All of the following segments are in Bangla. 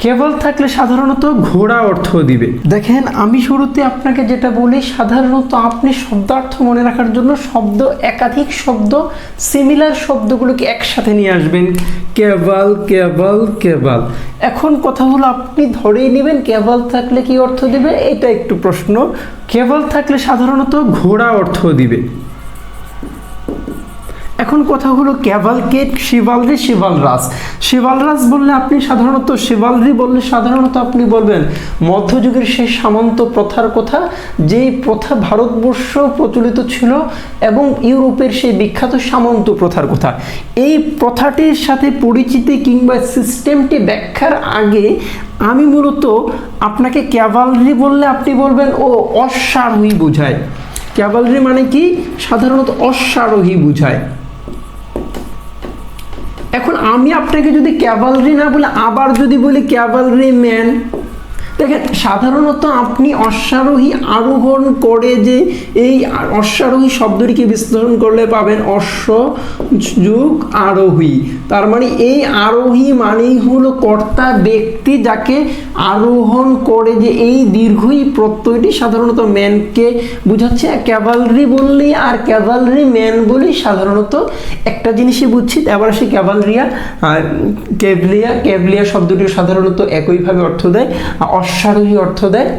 কেবল থাকলে সাধারণত ঘোড়া অর্থ দিবে। দেখেন, আমি শুরুতে আপনাকে যেটা বলি, সাধারণত আপনি শব্দার্থ মনে রাখার জন্য শব্দ, একাধিক শব্দ সিমিলার শব্দগুলোকে একসাথে নিয়ে আসবেন। কেবল কেবল কেবল। এখন কথা হলো, আপনি ধরেই নেবেন, কেবল থাকলে কি অর্থ দিবে? এটা একটু প্রশ্ন। কেবল থাকলে সাধারণত ঘোড়া অর্থ দিবে। এখন কথা হলো ক্যাভালকেট শিবালরি শিবালরাস শিবালরাস বললে আপনি সাধারণত শিবালরি বললে সাধারণত আপনি বলবেন, মধ্যযুগের সেই সামন্ত প্রথার কথা, যেই প্রথা ভারতবর্ষ প্রচলিত ছিল এবং ইউরোপের সেই বিখ্যাত সামন্ত প্রথার কথা। এই প্রথাটির সাথে পরিচিতি কিংবা সিস্টেমটি ব্যাখ্যার আগে আমি মূলত আপনাকে ক্যাভালরি বললে আপনি বলবেন, ও অশ্বারোহী বোঝায়। ক্যাভালরি মানে কি? সাধারণত অশ্বারোহী বোঝায়। এখন আমি আপনাকে যদি ক্যাভালরি না বলে আবার যদি বলি ক্যাভালরি ম্যান দেখেন, সাধারণত আপনি অশ্বারোহী আরোহণ করে যে এই অশ্বারোহী শব্দটিকে বিশ্লেষণ করলে পাবেন অশ্ব যুগ আরোহী। তার মানে এই আরোহী মানেই হলো কর্তা ব্যক্তি যাকে আরোহণ করে যে এই দীর্ঘই প্রত্যয়টি সাধারণত ম্যানকে বোঝাচ্ছে। ক্যাভালরি বললেই আর ক্যাভালরি ম্যান বলেই সাধারণত একটা জিনিসই বুঝছি এবার আসি ক্যাভালরিয়া কেভলিয়া কেভলিয়া শব্দটি সাধারণত একইভাবে অর্থ দেয়। আর অশ্বারোহী অর্থ দেয়।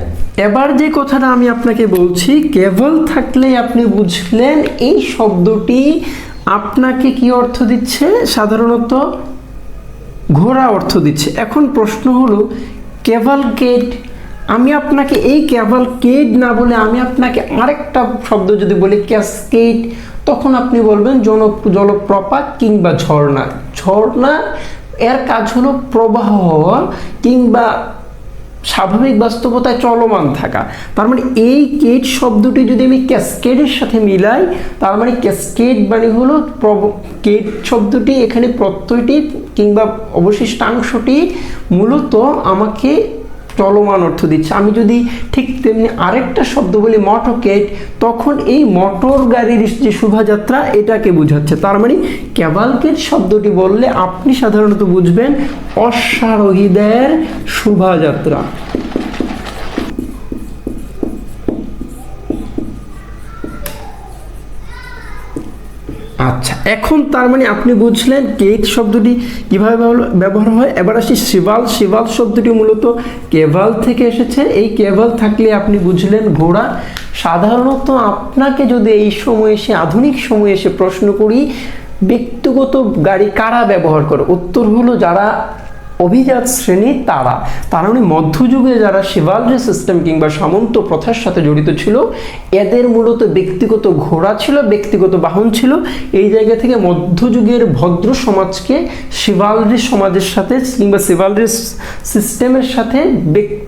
এবার যে কথাটা আমি আপনাকে বলছি, কেবল থাকলে আপনি বুঝলেন এই শব্দটি আপনাকে কি অর্থ দিচ্ছে? সাধারণত ঘোড়া অর্থ দিচ্ছে। এখন প্রশ্ন হলো কেভালকেট আমি আপনাকে এই কেভালকেট না বলে আমি আপনাকে আরেকটা শব্দ যদি বলি, ক্যাসকেট, তখন আপনি বলবেন জন জলপ্রপাত কিংবা ঝর্ণা। ঝর্ণা, এর কাজ হলো প্রবাহ হওয়া কিংবা স্বাভাবিক বাস্তবতায় চলমান থাকা। তার মানে এই কেট শব্দটি যদি আমি ক্যাসকেডের সাথে মিলাই, তার মানে ক্যাসকেড মানে হলো কেট শব্দটি এখানে প্রত্যয়টি কিংবা অবশিষ্টাংশটি মূলত আমাকে চলমান অর্থ দিচ্ছে। আমি যদি ঠিক তেমনি আরেকটা শব্দ বলি মটকেট তখন এই মটর গাড়ির যে শোভাযাত্রা, এটাকে বোঝাচ্ছে। তার মানে ক্যাবালকেট শব্দটি বললে আপনি সাধারণত বুঝবেন অশ্বারোহীদের শোভাযাত্রা। আচ্ছা এখন তার মানে আপনি বুঝলেন কেট শব্দটি কীভাবে ব্যবহার- ব্যবহার হয়? এবার আসি শিবাল। শিবাল শব্দটি মূলত কেভাল থেকে এসেছে। এই কেভাল থাকলে আপনি বুঝলেন ঘোড়া। সাধারণত আপনাকে যদি এই সময় এসে আধুনিক সময়ে এসে প্রশ্ন করি, ব্যক্তিগত গাড়ি কারা ব্যবহার করে? উত্তর হলো যারা অভিজাত শ্রেণি তারা। তার মানে মধ্যযুগে যারা শিবালরি সিস্টেম কিংবা সামন্ত প্রথার সাথে জড়িত ছিল, এদের মূলত ব্যক্তিগত ঘোড়া ছিল, ব্যক্তিগত বাহন ছিল। এই জায়গা থেকে মধ্যযুগের ভদ্র সমাজকে শিবালরি সমাজের সাথে কিংবা শিবালরি সিস্টেমের সাথে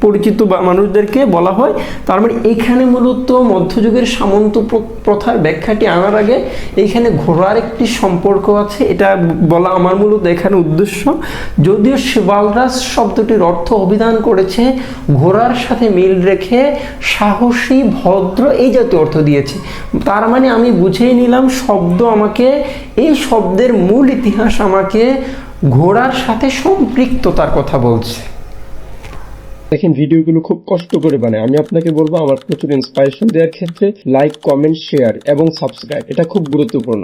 পরিচিত মানুষদেরকে বলা হয়। তার মানে এখানে মূলত মধ্যযুগের সামন্ত প্র- প্রথার ব্যাখ্যাটি আনার আগে এইখানে ঘোড়ার একটি সম্পর্ক আছে। এটা বলা আমার মূলত এখানে উদ্দেশ্য। যদিও শিবালরাজ শব্দটির অর্থ অভিধান করেছে, ঘোড়ার সাথে মিল রেখে সাহসী, ভদ্র, এই জাতীয় অর্থ দিয়েছে। তার মানে আমি বুঝেই নিলাম, শব্দ আমাকে, এই শব্দের মূল ইতিহাস আমাকে ঘোড়ার সাথে সম্পৃক্ততার কথা বলছে। দেখেন, ভিডিওগুলো খুব কষ্ট করে বানায়। আমি আপনাকে বলব, আমার প্রচুর ইন্সপাইরেশন দেওয়ার ক্ষেত্রে লাইক কমেন্ট শেয়ার এবং সাবস্ক্রাইব এটা খুব গুরুত্বপূর্ণ।